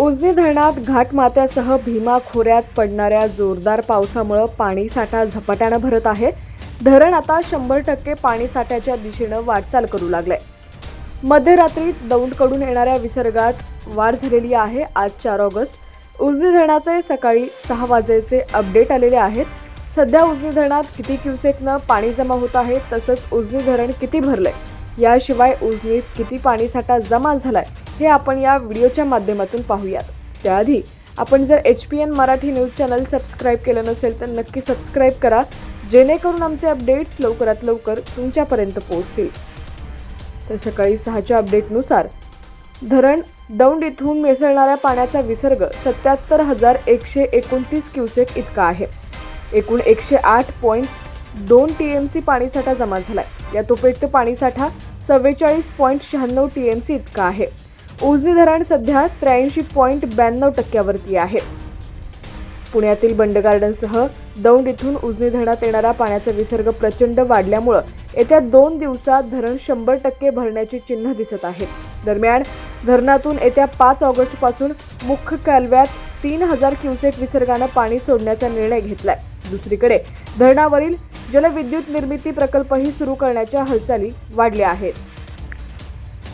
उजनी धरणात घाटमात्यासह भीमा खोऱ्यात पडणाऱ्या जोरदार पावसामुळं पाणीसाठा झपाट्यानं भरत आहे धरण आता शंभर टक्के पाणीसाठ्याच्या दिशेनं वाटचाल करू लागलंय. मध्यरात्री दौंडकडून येणाऱ्या विसर्गात वाढ झालेली आहे. आज चार ऑगस्ट. उजनी धरणाचे सकाळी सहा वाजेचे अपडेट आलेले आहेत. सध्या उजनी धरणात किती क्युसेकनं पाणी जमा होत आहे तसंच उजनी धरण किती भरलंय? याशिवाय उजनीत किती पाणीसाठा जमा झालाय हे आपण या व्हिडिओच्या माध्यमातून पाहूयात. त्याआधी आपण जर H P N Marathi news channel subscribe केलं नसेल तर नक्की सबस्क्राईब करा जेणेकरून आमचे अपडेट्स लवकरात लवकर तुमच्यापर्यंत पोहोचतील. तर सकाळी सहाच्या अपडेटनुसार धरण दौंड इथून मिसळणाऱ्या पाण्याचा विसर्ग सत्याहत्तर हजार एकशे एकोणतीस क्युसेक इतका आहे. एकूण एकशे आठ पॉईंट दोन टी एम सी पाणीसाठा जमा झाला आहे यात उपयुक्त पाणीसाठा चव्वेचाळीस पॉईंट शहाण्णव टी एम सी इतका आहे. उजनी धरण सध्या त्र्याऐंशी पॉईंट ब्याण्णव टक्क्यावरती आहे. पुण्यातील बंड गार्डनसह दौंड इथून उजनी धरणात येणारा पाण्याचा विसर्ग प्रचंड वाढल्यामुळं येत्या दोन दिवसात धरण शंभर टक्के भरण्याची चिन्ह दिसत आहेत दरम्यान धरणातून येत्या पाच ऑगस्टपासून मुख्य कालव्यात तीन हजार क्युसेक विसर्गानं पाणी सोडण्याचा निर्णय घेतलाय. दुसरीकडे धरणावरील जलविद्युत निर्मिती प्रकल्पही सुरू करण्याच्या हालचाली वाढल्या आहेत.